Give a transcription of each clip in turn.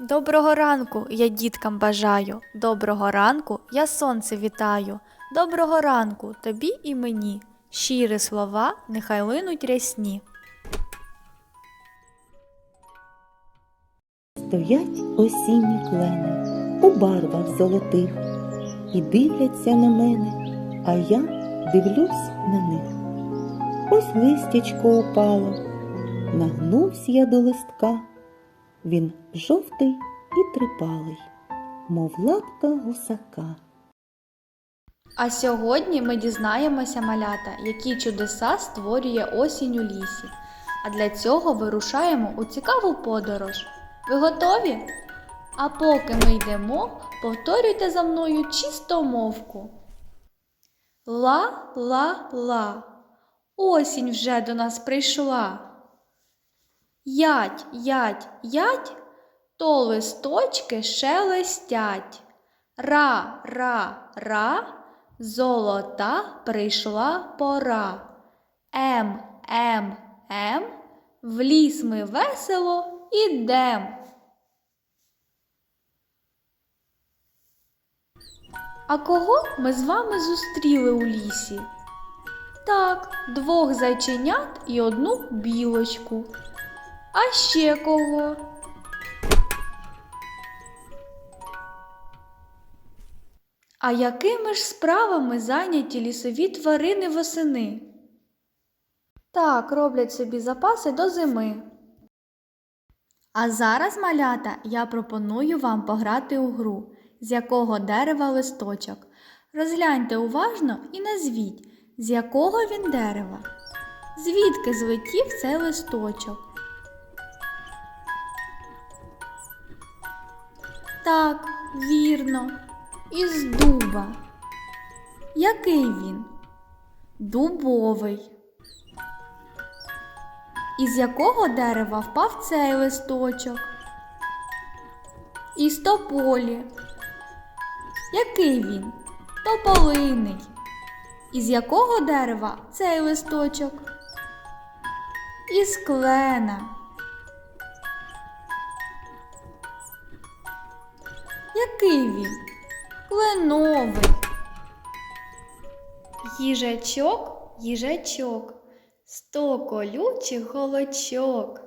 Доброго ранку я діткам бажаю, доброго ранку я сонце вітаю, доброго ранку тобі і мені. Щирі слова нехай линуть рясні. Стоять осінні клени у барвах золотих і дивляться на мене, а я дивлюсь на них. Ось листячко упало, нагнувся я до листка. Він жовтий і трипалий, мов лапка гусака. А сьогодні ми дізнаємося малята, які чудеса створює осінь у лісі. А для цього вирушаємо у цікаву подорож. Ви готові? А поки ми йдемо, повторюйте за мною чистомовку. Ла-ла-ла. Осінь вже до нас прийшла. Ять, ять, ять, то листочки шелестять. Ра, ра, ра, золота прийшла пора. Ем, ем, ем, в ліс ми весело ідем. А кого ми з вами зустріли у лісі? Так, двох зайченят і одну білочку. А ще кого? А якими ж справами зайняті лісові тварини восени? Так, роблять собі запаси до зими. А зараз, малята, я пропоную вам пограти у гру, з якого дерева листочок. Розгляньте уважно і назвіть, з якого він дерева. Звідки злетів цей листочок? Так, вірно, із дуба. Який він? Дубовий. Із якого дерева впав цей листочок? Із тополі. Який він? Тополиний. Із якого дерева цей листочок? Із клена. Який він? Кленовий. Їжачок, їжачок, сто колючих голочок.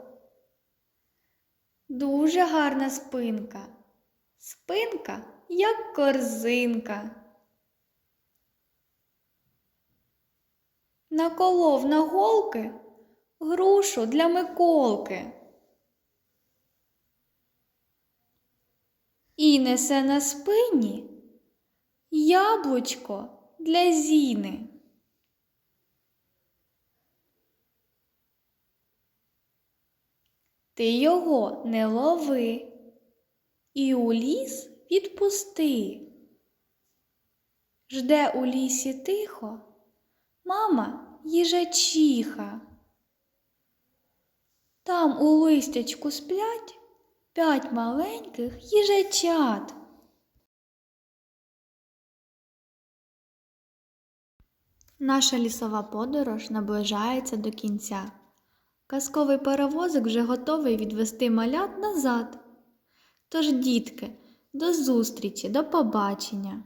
Дуже гарна спинка. Спинка, як корзинка. Наколов на голки грушу для Миколки. І несе на спині яблучко для зіни. Ти його не лови і у ліс відпусти. Жде у лісі тихо мама їжачиха. Там у листячку сплять п'ять маленьких їжачат. Наша лісова подорож наближається до кінця. Казковий паровозик вже готовий відвести малят назад. Тож, дітки, до зустрічі, до побачення!